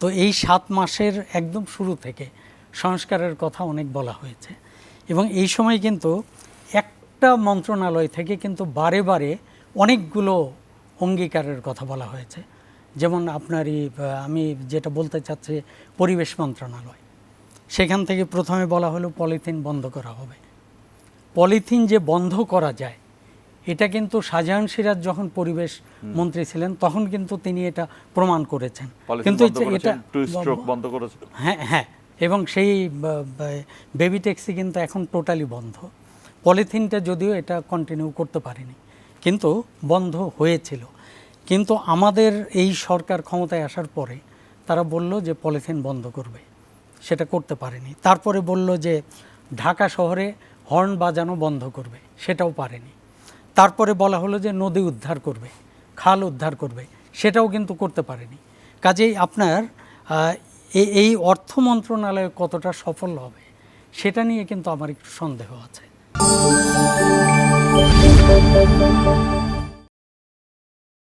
তো এই সাত মাসের একদম শুরু থেকে সংস্কারের কথা অনেক বলা হয়েছে। এবং এই সময় কিন্তু একটা মন্ত্রণালয় থেকে কিন্তু বারে বারে অনেকগুলো অঙ্গীকারের কথা বলা হয়েছে। যেমন আপনারই আমি যেটা বলতে চাচ্ছি, পরিবেশ মন্ত্রণালয়। সেখান থেকে প্রথমে বলা হলো পলিথিন বন্ধ করা হবে। পলিথিন যে বন্ধ করা যায় এটা কিন্তু শাহজাহান সিরাজ যখন পরিবেশ মন্ত্রী ছিলেন তখন কিন্তু তিনি এটা প্রমাণ করেছেন। কিন্তু এটা- বন্ধ করেছেন। হ্যাঁ হ্যাঁ এবং সেই বেবি ট্যাক্সি কিন্তু এখন টোটালি বন্ধ। পলিথিনটা যদিও এটা কন্টিনিউ করতে পারেনি কিন্তু বন্ধ হয়েছিল। কিন্তু আমাদের এই সরকার ক্ষমতায় আসার পরে তারা বলল যে পলিথিন বন্ধ করবে সেটা করতে পারেনি। তারপরে বলল যে ঢাকা শহরে হর্ন বাজানো বন্ধ করবে সেটাও পারেনি। তারপরে বলা হলো যে নদী উদ্ধার করবে, খাল উদ্ধার করবে। সেটাও কিন্তু করতে পারেনি। কাজেই আপনার এই অর্থ মন্ত্রণালয় কতটা সফল হবে, সেটা নিয়ে কিন্তু আমার একটু সন্দেহ আছে।